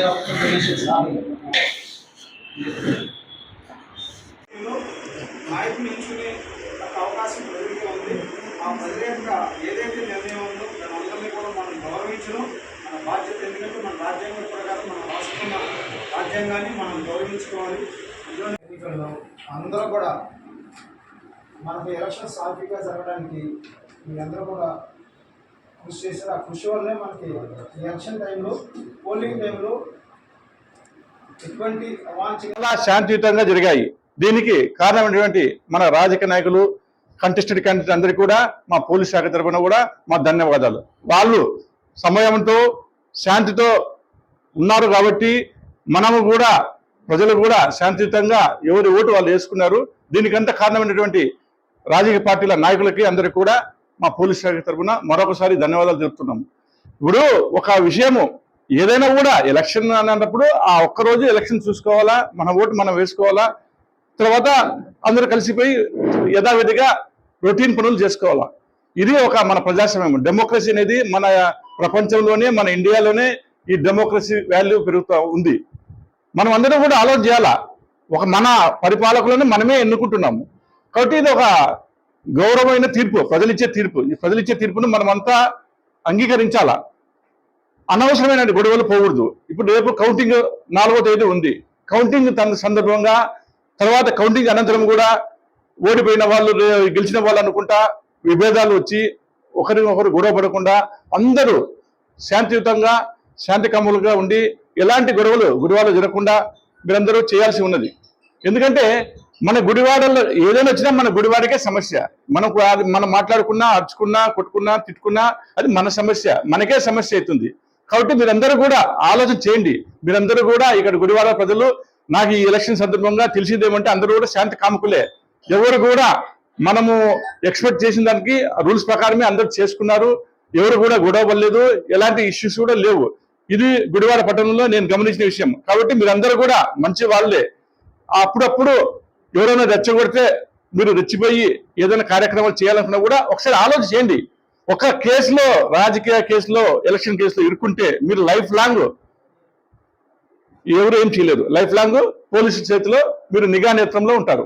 Doctor Ganesh sir నాయకులు ఎంచుకునే అవకాశం ప్రజలకి ఉంది ఆ ప్రజల యొక్క ఏదైతే నిర్ణయం ఉందో దాని అందరినీ కూడా మనం గౌరవించడం మన బాధ్యత ఎందుకంటే మన రాజ్యాంగం ప్రకారం మనం రాసుకున్న రాజ్యాంగాన్ని మనం గౌరవించుకోవాలి అందులో ఎన్నికల్లో అందరూ కూడా మనకు ఎలక్షన్ సాఫీగా జరగడానికి మీ అందరూ కూడా కృషి చేశారు. ఆ కృషి వల్లే మనకి ఎలక్షన్ టైంలో పోలింగ్ టైంలో ఎటువంటి అవాంఛనీయ శాంతియుతంగా జరిగాయి. దీనికి కారణమైనటువంటి మన రాజకీయ నాయకులు కంటెస్టెడ్ క్యాండిడేట్ అందరికీ కూడా మా పోలీస్ శాఖ తరఫున కూడా మా ధన్యవాదాలు. వాళ్ళు సమయంతో శాంతితో ఉన్నారు కాబట్టి మనము కూడా ప్రజలు కూడా శాంతియుతంగా ఎవరి ఓటు వాళ్ళు వేసుకున్నారు. దీనికంత కారణమైనటువంటి రాజకీయ పార్టీల నాయకులకి అందరికీ కూడా మా పోలీస్ శాఖ తరఫున మరొకసారి ధన్యవాదాలు తెలుపుతున్నాము ఇప్పుడు ఒక విషయము ఏదైనా కూడా ఎలక్షన్ అన్నప్పుడు ఆ ఒక్క రోజు ఎలక్షన్ చూసుకోవాలా మన ఓటు మనం వేసుకోవాలా తర్వాత అందరూ కలిసిపోయి యథావిధిగా రొటీన్ పనులు చేసుకోవాలా. ఇది ఒక మన ప్రజాస్వామ్యం. డెమోక్రసీ అనేది మన ప్రపంచంలోనే మన ఇండియాలోనే ఈ డెమోక్రసీ వాల్యూ పెరుగుతూ ఉంది. మనం అందరం కూడా ఆలోచన చేయాలా? ఒక మన పరిపాలకులను మనమే ఎన్నుకుంటున్నాము. కాబట్టి ఇది ఒక గౌరవమైన తీర్పు ప్రజలిచ్చే తీర్పు. ఈ ప్రజలిచ్చే తీర్పును మనమంతా అంగీకరించాలా? అనవసరమైన గొడవలు పోకూడదు. ఇప్పుడు రేపు కౌంటింగ్ నాలుగో తేదీ ఉంది. కౌంటింగ్ తన సందర్భంగా తర్వాత కౌంటింగ్ అనంతరం కూడా ఓడిపోయిన వాళ్ళు గెలిచిన వాళ్ళు అనుకుంటా విభేదాలు వచ్చి ఒకరికొకరు గొడవ పడకుండా అందరూ శాంతియుతంగా శాంతి కమ్ములుగా ఉండి ఎలాంటి గొడవలు గుడివాడలు జరగకుండా మీరందరూ చేయాల్సి ఉన్నది. ఎందుకంటే మన గుడివాడలో ఏదైనా వచ్చినా మన గుడివాడకే సమస్య. మనకు అది మనం మాట్లాడుకున్నా అరుచుకున్నా కొట్టుకున్నా తిట్టుకున్నా అది మన సమస్య. మనకే సమస్య అవుతుంది. కాబట్టి మీరందరూ కూడా ఆలోచన చేయండి. మీరందరూ కూడా ఇక్కడ గుడివాడ ప్రజలు నాకు ఈ ఎలక్షన్ సందర్భంగా తెలిసిందేమంటే అందరూ కూడా శాంతి కాముకులే. ఎవరు కూడా మనము ఎక్స్పెక్ట్ చేసిన దానికి రూల్స్ ప్రకారమే అందరూ చేసుకున్నారు. ఎవరు కూడా గొడవలేదు ఎలాంటి ఇష్యూస్ కూడా లేవు. ఇది గుడివాడ పట్టణంలో నేను గమనించిన విషయం. కాబట్టి మీరందరూ కూడా మంచి వాళ్ళే. అప్పుడప్పుడు ఎవరైనా రెచ్చగొడితే మీరు రెచ్చిపోయి ఏదైనా కార్యక్రమాలు చేయాలనుకున్నా కూడా ఒకసారి ఆలోచన చేయండి. ఒక కేసులో రాజకీయ కేసులో ఎలక్షన్ కేసులో ఇరుక్కుంటే మీరు లైఫ్ లాంగ్ ఎవరు ఏం చేయలేదు లైఫ్ లాంగ్ పోలీసు చేతిలో మీరు నిఘా నేత్రంలో ఉంటారు.